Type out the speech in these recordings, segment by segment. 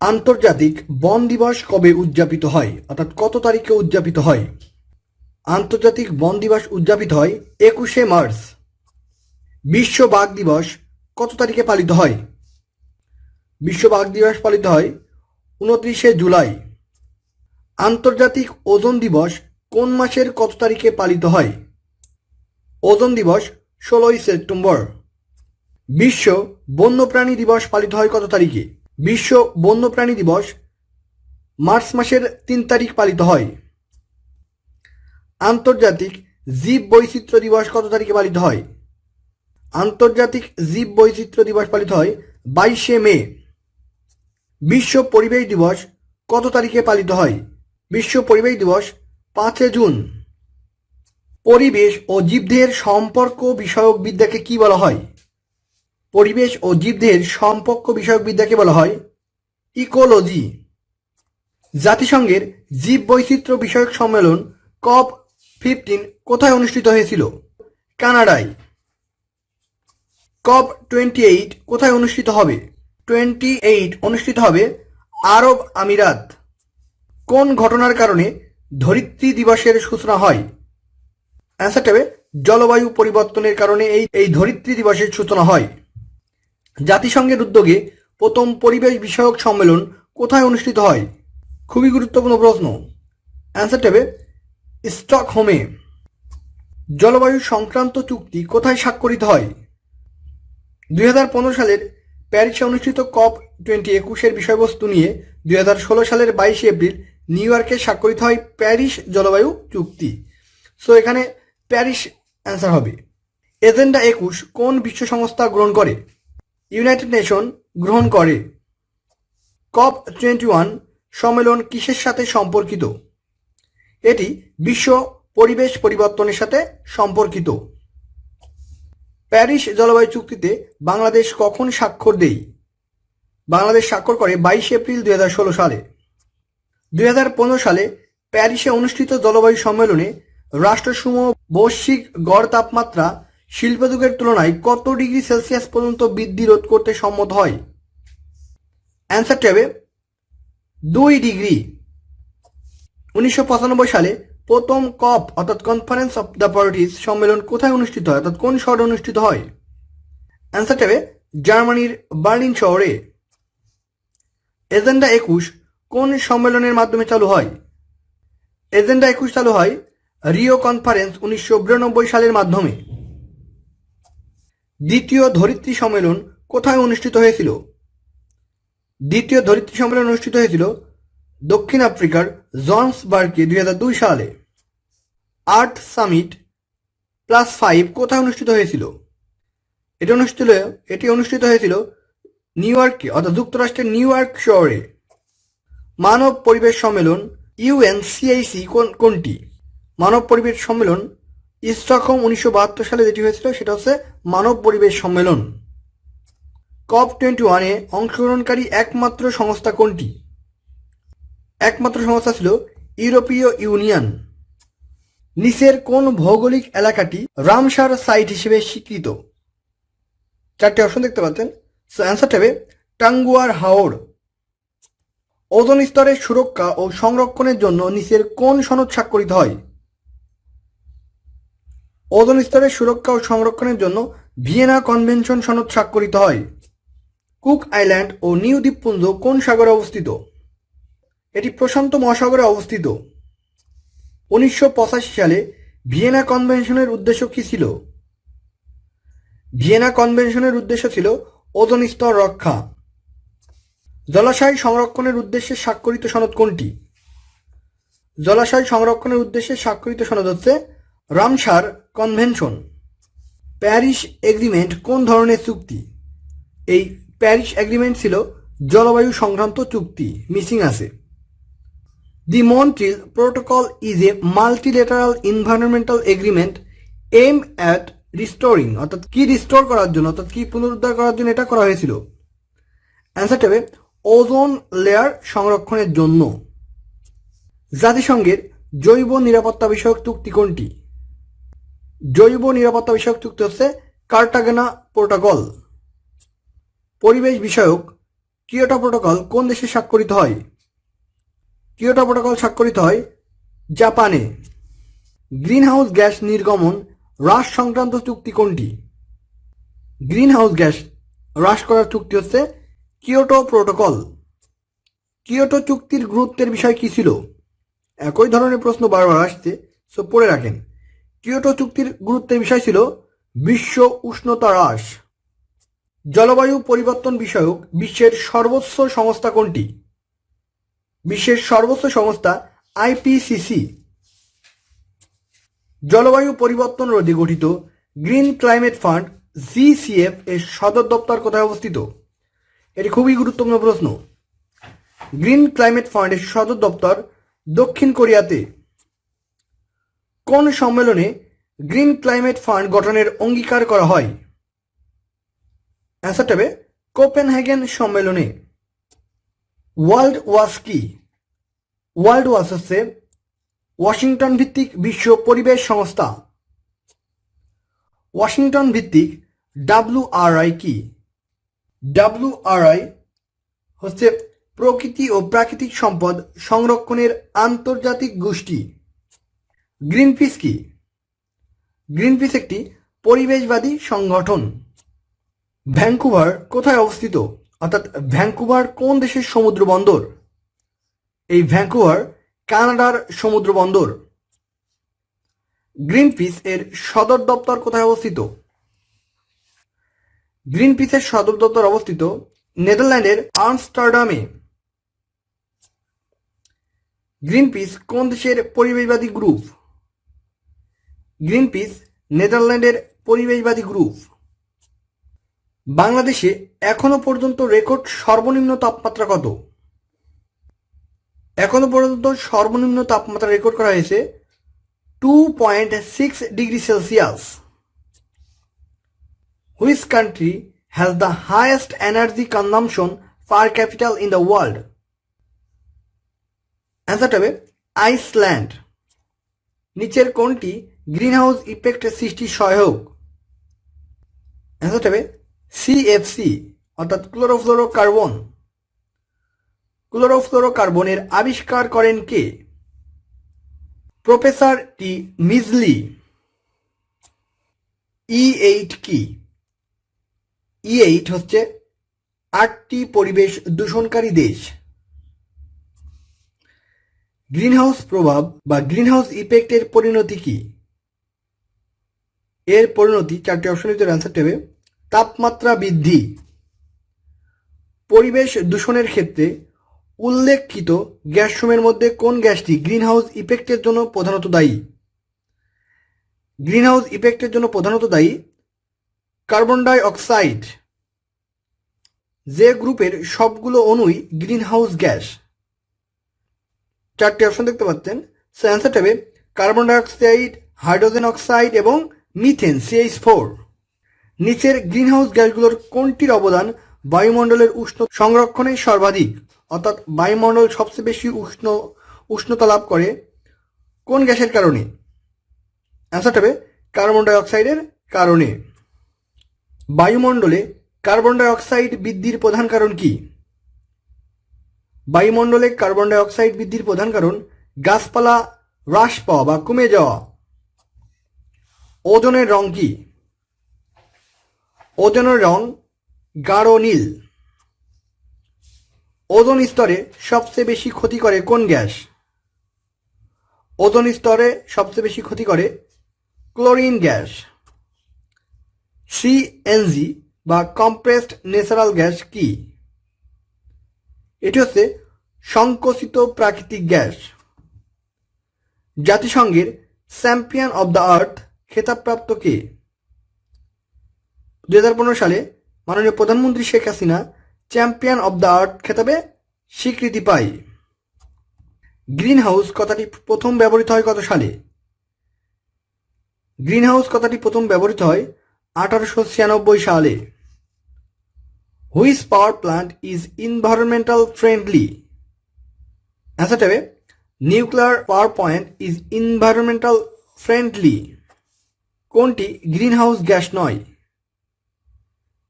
আন্তর্জাতিক বন দিবস কবে উদযাপিত হয়? অর্থাৎ কত তারিখে উদযাপিত হয়? আন্তর্জাতিক বন দিবস উদযাপিত হয় একুশে মার্চ। বিশ্ব বাঘ দিবস কত তারিখে পালিত হয়? বিশ্ব বাঘ দিবস পালিত হয় উনত্রিশে জুলাই। আন্তর্জাতিক ওজন দিবস কোন মাসের কত তারিখে পালিত হয়? ওজন দিবস ষোলোই সেপ্টেম্বর। বিশ্ব বন্যপ্রাণী দিবস পালিত হয় কত তারিখে? বিশ্ব বন্যপ্রাণী দিবস মার্চ মাসের তিন তারিখ পালিত হয়। আন্তর্জাতিক জীব বৈচিত্র্য দিবস কত তারিখে পালিত হয়? আন্তর্জাতিক জীব বৈচিত্র্য দিবস পালিত হয় বাইশে মে। বিশ্ব পরিবেশ দিবস কত তারিখে পালিত হয়? বিশ্ব পরিবেশ দিবস পাঁচে জুন। পরিবেশ ও জীবদেহের সম্পর্ক বিষয়ক বিদ্যাকে কি বলা হয়? পরিবেশ ও জীবদেহের সম্পর্ক বিষয়ক বিদ্যাকে বলা হয় ইকোলজি। জাতিসংঘের জীব বৈচিত্র্য বিষয়ক সম্মেলন কপ ফিফটিন কোথায় অনুষ্ঠিত হয়েছিল? কানাডায়। কপ টোয়েন্টি এইট কোথায় অনুষ্ঠিত হবে? টোয়েন্টি এইট অনুষ্ঠিত হবে আরব আমিরাত। কোন ঘটনার কারণে ধরিত্রী দিবসের সূচনা হয়? অ্যান্সারটা হবে জলবায়ু পরিবর্তনের কারণে এই এই ধরিত্রী দিবসের সূচনা হয়। জাতিসংঘের উদ্যোগে প্রথম পরিবেশ বিষয়ক সম্মেলন কোথায় অনুষ্ঠিত হয়? খুবই গুরুত্বপূর্ণ প্রশ্ন। অ্যান্সারটা হবে স্টকহোমে। জলবায়ু সংক্রান্ত চুক্তি কোথায় স্বাক্ষরিত হয়? দুই হাজার পনেরো সালের প্যারিসে অনুষ্ঠিত কপ টোয়েন্টি একুশের বিষয়বস্তু নিয়ে দুই হাজার ষোলো সালের বাইশে এপ্রিল নিউ ইয়র্কে স্বাক্ষরিত হয় প্যারিস জলবায়ু চুক্তি। সো এখানে প্যারিস অ্যান্সার হবে। এজেন্ডা একুশ কোন বিশ্ব সংস্থা গ্রহণ করে? ইউনাইটেড নেশন গ্রহণ করে। কপ টোয়েন্টি ওয়ান সম্মেলন কিসের সাথে সম্পর্কিত? এটি বিশ্ব পরিবেশ পরিবর্তনের সাথে সম্পর্কিত। প্যারিস জলবায়ু চুক্তিতে বাংলাদেশ কখন স্বাক্ষর দেই বাংলাদেশ স্বাক্ষর করে বাইশে এপ্রিল দুই হাজার ষোলো সালে। দুই হাজার পনেরো সালে প্যারিসে অনুষ্ঠিত জলবায়ু সম্মেলনে রাষ্ট্রসমূহ বৈশ্বিক গড় তাপমাত্রা শিল্পযুগের তুলনায় কত ডিগ্রি সেলসিয়াস পর্যন্ত বৃদ্ধি রোধ করতে সম্মত হয়? অ্যান্সারটি হবে দুই ডিগ্রি। উনিশশো পঁচানব্বই সালে প্রথম কপ, অর্থাৎ কনফারেন্স অফ দ্য পার্টিস সম্মেলন কোথায় অনুষ্ঠিত হয়, অর্থাৎ কোন শহরে অনুষ্ঠিত হয়? অ্যান্সারটা হবে জার্মানির বার্লিন শহরে। এজেন্ডা একুশ, কোন সম্মেলনের মাধ্যমে চালু হয়? এজেন্ডা একুশ চালু হয় রিও কনফারেন্স উনিশশো বিরানব্বই সালের মাধ্যমে। দ্বিতীয় ধরিত্রী সম্মেলন কোথায় অনুষ্ঠিত হয়েছিল? দ্বিতীয় ধরিত্রী সম্মেলন অনুষ্ঠিত হয়েছিল দক্ষিণ আফ্রিকার জনসবার্গে দুই হাজার দুই সালে। আর্ট সামিট প্লাস ফাইভ কোথায় অনুষ্ঠিত হয়েছিল? এটি অনুষ্ঠিত এটি অনুষ্ঠিত হয়েছিল নিউ ইয়র্কে, অর্থাৎ যুক্তরাষ্ট্রের নিউ ইয়র্ক শহরে। মানব পরিবেশ সম্মেলন ইউএনসিআইসি কোন কোনটি? মানব পরিবেশ সম্মেলন স্টকহোম উনিশশো বাহাত্তর সালে যেটি হয়েছিল, সেটা হচ্ছে মানব পরিবেশ সম্মেলন। কপ টোয়েন্টি ওয়ানে অংশগ্রহণকারী একমাত্র সংস্থা কোনটি? একমাত্র সংস্থা ছিল ইউরোপীয় ইউনিয়ন। নিচের কোন ভৌগোলিক এলাকাটি রামসার সাইট হিসেবে স্বীকৃত? চারটি অপশন দেখতে পাচ্ছেন। অ্যান্সারটা হবে টাঙ্গুয়ার হাওড় ওজন স্তরের সুরক্ষা ও সংরক্ষণের জন্য নিচের কোন সনদ স্বাক্ষরিত হয়? ওজন স্তরের সুরক্ষা ও সংরক্ষণের জন্য ভিয়েনা কনভেনশন সনদ স্বাক্ষরিত হয়। কুক আইল্যান্ড ও নিউ দ্বীপপুঞ্জ কোন সাগরে অবস্থিত? এটি প্রশান্ত মহাসাগরে অবস্থিত। উনিশশো পঁচাশি সালে ভিয়েনা কনভেনশনের উদ্দেশ্য কী ছিল? ভিয়েনা কনভেনশনের উদ্দেশ্য ছিল ওজন স্তর রক্ষা। জলাশয় সংরক্ষণের উদ্দেশ্যে স্বাক্ষরিত সনদ কোনটি? জলাশয় সংরক্ষণের উদ্দেশ্যে স্বাক্ষরিত সনদ হচ্ছে রামসার কনভেনশন। প্যারিস এগ্রিমেন্ট কোন ধরনের চুক্তি? এই প্যারিস এগ্রিমেন্ট ছিল জলবায়ু সংক্রান্ত চুক্তি, মিসিং আছে। The Montreal protocol is a multilateral environmental agreement aim at restoring, অর্থাৎ কি রিস্টোর করার জন্য, অর্থাৎ কি পুনরুদ্ধার করার জন্য এটা করা হয়েছিল? অ্যান্সারটা হবে ওজোন লেয়ার সংরক্ষণের জন্য। জাতিসংঘের জৈব নিরাপত্তা বিষয়ক চুক্তি কোনটি? জৈব নিরাপত্তা বিষয়ক চুক্তি হচ্ছে কার্টাগেনা প্রোটোকল। পরিবেশ বিষয়ক কিয়োটো প্রোটোকল কোন দেশে স্বাক্ষরিত হয়? কিয়োটো প্রোটোকল স্বাক্ষরিত হয় জাপানে। গ্রিনহাউস গ্যাস নির্গমন হ্রাস সংক্রান্ত চুক্তি কোনটি? গ্রিনহাউস গ্যাস হ্রাস করার চুক্তি হচ্ছে কিয়োটো প্রোটোকল। কিয়োটো চুক্তির গুরুত্বের বিষয় কি ছিল? একই ধরনের প্রশ্ন বারবার আসছে, সো পড়ে রাখেন। কিয়োটো চুক্তির গুরুত্বের বিষয় ছিল বিশ্ব উষ্ণতা হ্রাস। জলবায়ু পরিবর্তন বিষয়ক বিশ্বের সর্বোচ্চ সংস্থা কোনটি? বিশ্বের সর্বোচ্চ সংস্থা আইপিসিসি। জলবায়ু পরিবর্তন রোধে গঠিত গ্রিন ক্লাইমেট ফান্ড জিসিএফ এর সদর দপ্তর কোথায় অবস্থিত? এটি খুবই গুরুত্বপূর্ণ প্রশ্ন। গ্রিন ক্লাইমেট ফান্ডের সদর দপ্তর দক্ষিণ কোরিয়াতে। কোন সম্মেলনে গ্রিন ক্লাইমেট ফান্ড গঠনের অঙ্গীকার করা হয়? অ্যান্সারটা হবে কোপেনহেগেন সম্মেলনে ওয়ার্ল্ড ওয়াস কি? ওয়ার্ল্ড ওয়াস হচ্ছে ওয়াশিংটন ভিত্তিক বিশ্ব পরিবেশ সংস্থা। ওয়াশিংটন ভিত্তিক ডাব্লিউআরআই কি? ডাব্লিউআরআই হচ্ছে প্রকৃতি ও প্রাকৃতিক সম্পদ সংরক্ষণের আন্তর্জাতিক গোষ্ঠী। গ্রিনপিস কি? গ্রিনপিস একটি পরিবেশবাদী সংগঠন। ভ্যাঙ্কুভার কোথায় অবস্থিত? অর্থাৎ ভ্যাঙ্কুভার কোন দেশের সমুদ্র বন্দর? এই ভ্যাঙ্কুভার কানাডার সমুদ্র বন্দর। গ্রিনপিস এর সদর দপ্তর কোথায় অবস্থিত? গ্রিনপিসের সদর দপ্তর অবস্থিত নেদারল্যান্ডের আমস্টারডামে। গ্রিনপিস কোন দেশের পরিবেশবাদী গ্রুপ? গ্রিনপিস নেদারল্যান্ডের পরিবেশবাদী গ্রুপ বাংলাদেশে এখনও পর্যন্ত রেকর্ড সর্বনিম্ন তাপমাত্রা কত? এখনও পর্যন্ত সর্বনিম্ন তাপমাত্রা রেকর্ড করা হয়েছে two point six degree celsius which country has the highest energy consumption per capital in the world অ্যান্সারটা হবে আইসল্যান্ড নিচের কোনটি গ্রিনহাউস ইফেক্ট সৃষ্টি সহায়ক অ্যান্সারটা হবে সিএফসি অর্থাৎ ক্লোরোফ্লোরোকার্বন। ক্লোরোফ্লোরোকার্বনের আবিষ্কার করেন কে? Professor T Midgley. E eight কি? ই এইট হচ্ছে আটটি পরিবেশ দূষণকারী দেশ। গ্রিনহাউস প্রভাব বা গ্রিনহাউস ইফেক্টের পরিণতি কি? এর পরিণতি চারটি অপশনের ভিতরে অ্যান্সার হবে, তাপমাত্রা বৃদ্ধি। পরিবেশ দূষণের ক্ষেত্রে উল্লেখিত গ্যাসসমূহের মধ্যে কোন গ্যাসটি গ্রিনহাউস ইফেক্টের জন্য প্রধানত দায়ী? গ্রিনহাউস ইফেক্টের জন্য প্রধানত দায়ী কার্বন ডাই অক্সাইড যে গ্রুপের সবগুলো অণুই গ্রিনহাউস গ্যাস। চারটি অপশন দেখতে পাচ্ছেন। সে অ্যান্সারটা হবে কার্বন ডাইঅক্সাইড, হাইড্রোজেন অক্সাইড এবং মিথেন সিএইচ ফোর নিচের গ্রিনহাউস গ্যাসগুলোর কোনটির অবদান বায়ুমণ্ডলের উষ্ণ সংরক্ষণে সর্বাধিক? অর্থাৎ বায়ুমণ্ডল সবচেয়ে বেশি উষ্ণ, উষ্ণতা লাভ করে কোন গ্যাসের কারণে? অ্যান্সারটা হবে কার্বন ডাইঅক্সাইডের কারণে। বায়ুমণ্ডলে কার্বন ডাইঅক্সাইড বৃদ্ধির প্রধান কারণ কি? বায়ুমণ্ডলে কার্বন ডাইঅক্সাইড বৃদ্ধির প্রধান কারণ গাছপালা হ্রাস পাওয়া বা কমে যাওয়া। ওজনের রং কি? ওজনের রং গাঢ় নীল। ওজন স্তরে সবচেয়ে বেশি ক্ষতি করে কোন গ্যাস? ওজন স্তরে সবচেয়ে বেশি ক্ষতি করে ক্লোরিন গ্যাস। সিএনজি বা কম্প্রেসড ন্যাচারাল গ্যাস কি? এটি হচ্ছে সংকোচিত প্রাকৃতিক গ্যাস। জাতিসংঘের চ্যাম্পিয়ন অব দ্য আর্থ খেতাবপ্রাপ্ত কে? দুই হাজার পনেরো সালে মাননীয় প্রধানমন্ত্রী Sheikh Hasina champion of the earth খেতাবে স্বীকৃতি পায়। গ্রিন হাউস কথাটি প্রথম ব্যবহৃত হয় কত সালে? গ্রিন হাউস কথাটি প্রথম ব্যবহৃত হয় আঠারোশো ছিয়ানব্বই সালে। Which power plant is environmental friendly. অ্যান্সারটা nuclear power point is environmental friendly. কোনটি গ্রিন হাউস গ্যাস নয়?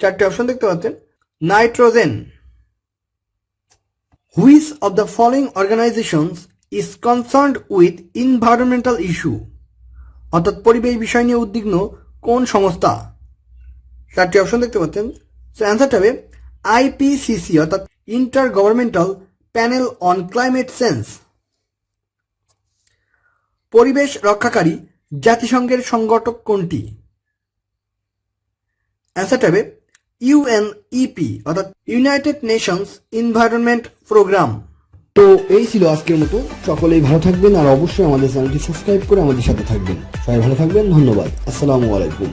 চারটি অপশন দেখতে পাচ্ছেন। Nitrogen. Which of the following organisations is concerned with environmental issue? অর্থাৎ পরিবেশ বিষয় নিয়ে উদ্বিগ্ন কোন সংস্থা? চারটি অপশন দেখতে পাচ্ছেন। অ্যান্সারটা হবে আইপিসিসি অর্থাৎ intergovernmental panel on climate change পরিবেশ রক্ষাকারী জাতিসংঘের সংগঠক কোনটি? অ্যান্সারটা হবে ইউএনইপি অর্থাৎ ইউনাইটেড নেশনস এনভায়রনমেন্ট প্রোগ্রাম তো এই ছিল আজকের মতো। সকলেই ভালো থাকবেন আর অবশ্যই আমাদের চ্যানেলটি সাবস্ক্রাইব করে আমাদের সাথে থাকবেন। সবাই ভালো থাকবেন, ধন্যবাদ। আসসালামু আলাইকুম।